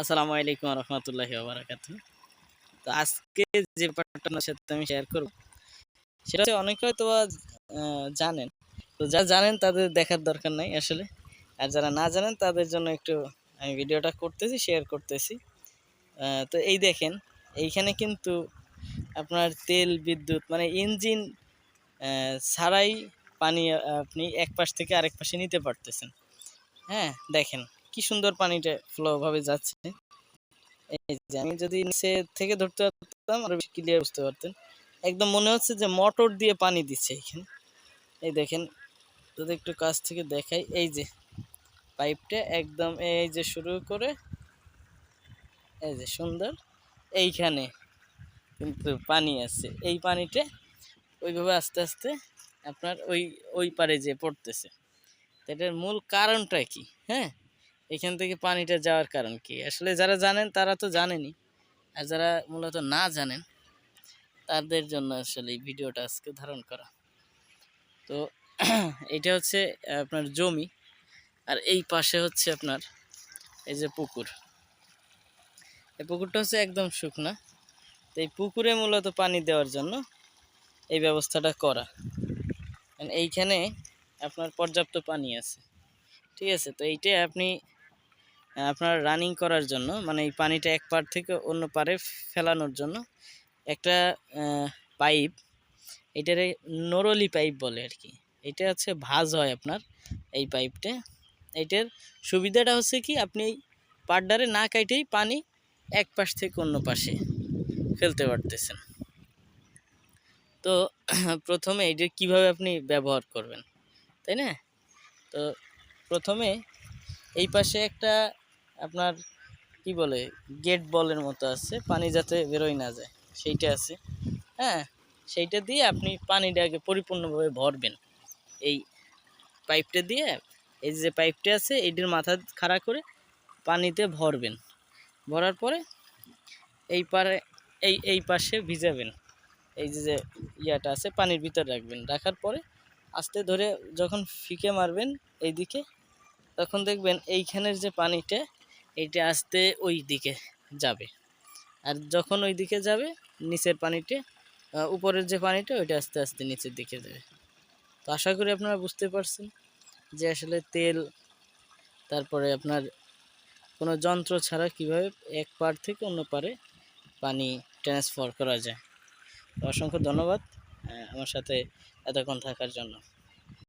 আসসালামু আলাইকুম রহমতুল্লাহ বারাকাতু তো আজকে যে ব্যাপারটা আপনার সাথে আমি শেয়ার করব, সেটা হচ্ছে অনেকে হয়তো জানেন। তো যারা জানেন তাদের দেখার দরকার নাই আসলে। আর যারা না জানেন তাদের জন্য একটু আমি ভিডিওটা করতেছি শেয়ার করতেছি। তো এই দেখেন, এইখানে কিন্তু আপনার তেল, বিদ্যুৎ মানে ইঞ্জিন ছাড়াই পানি আপনি এক পাশ থেকে আরেক পাশে নিতে পারতেছেন। হ্যাঁ দেখেন। কি সুন্দর পানিটা ফ্লো ভাবে যাচ্ছে। এই যে আমি যদি নিচে থেকে ধরতে পারতাম, আরও বেশি ক্লিয়ার বুঝতে পারতেন। একদম মনে হচ্ছে যে মোটর দিয়ে পানি দিচ্ছে এখানে। এই দেখেন, যদি একটু কাছ থেকে দেখাই, এই যে পাইপটা একদম এই যে শুরু করে, এই যে সুন্দর, এইখানে কিন্তু পানি আছে। এই পানিটা ওইভাবে আস্তে আস্তে আপনার ওই ওই পারে যে পড়তেছে। এটার মূল কারণটা কি? হ্যাঁ? এখান থেকে পানিটা যাওয়ার কারণ কি? আসলে যারা জানেন, তারা তো জানেনই। আর যারা মূলত না জানেন, তাদের জন্য আসলে এই ভিডিওটা আজকে ধারণ করা। তো এটা হচ্ছে আপনার জমি। আর এই পাশে হচ্ছে আপনার এই যে পুকুর। এই পুকুরটা হচ্ছে একদম শুকনা। তো এই পুকুরে মূলত পানি দেওয়ার জন্য এই ব্যবস্থাটা করা। এইখানে আপনার পর্যাপ্ত পানি আছে। ঠিক আছে? তো এইটা আপনি আপনার রানিং করার জন্য মানে এই পানিটা এক পার থেকে অন্য পারে ফেলানোর জন্য একটা পাইপ এটারে নরলি পাইপ বলে আর কি এটা হচ্ছে ভাজ হয় আপনার এই পাইপটা এইটার সুবিধাটা হচ্ছে কি, আপনি এই পাড়ডারে না কাইটেই পানি এক পাশ থেকে অন্য পাশে ফেলতে পারতেছেন। তো প্রথমে এইটা কীভাবে আপনি ব্যবহার করবেন, তাই না? তো প্রথমে এই পাশে একটা আপনার কি বলে, গেট বলের মতো আছে, পানি যাতে বেরোয় না যায়, সেইটা আছে। হ্যাঁ সেইটা দিয়ে আপনি পানিটাকে পরিপূর্ণভাবে ভরবেন। এই পাইপটা দিয়ে, এই যে পাইপটা আছে এইটার মাথা খাড়া করে পানিতে ভরবেন। ভরার পরে এই পারে, এই এই পাশে ভিজাবেন। এই যে ইয়াটা আছে, পানির ভিতর রাখবেন। রাখার পরে আস্তে ধরে যখন ফিকে মারবেন এইদিকে, তখন দেখবেন এইখানের যে পানিটা এইটা আসতে ওই দিকে যাবে। আর যখন ওই দিকে যাবে, নিচের পানিটি উপরের যে পানিটা, ওইটা আস্তে আস্তে নিচের দিকে যাবে। তো আশা করি আপনারা বুঝতে পারছেন যে আসলে তেল, তারপরে আপনার কোনো যন্ত্র ছাড়া কীভাবে এক পার থেকে অন্য পারে পানি ট্রান্সফার করা যায়। অসংখ্য ধন্যবাদ আমার সাথে এতক্ষণ থাকার জন্য।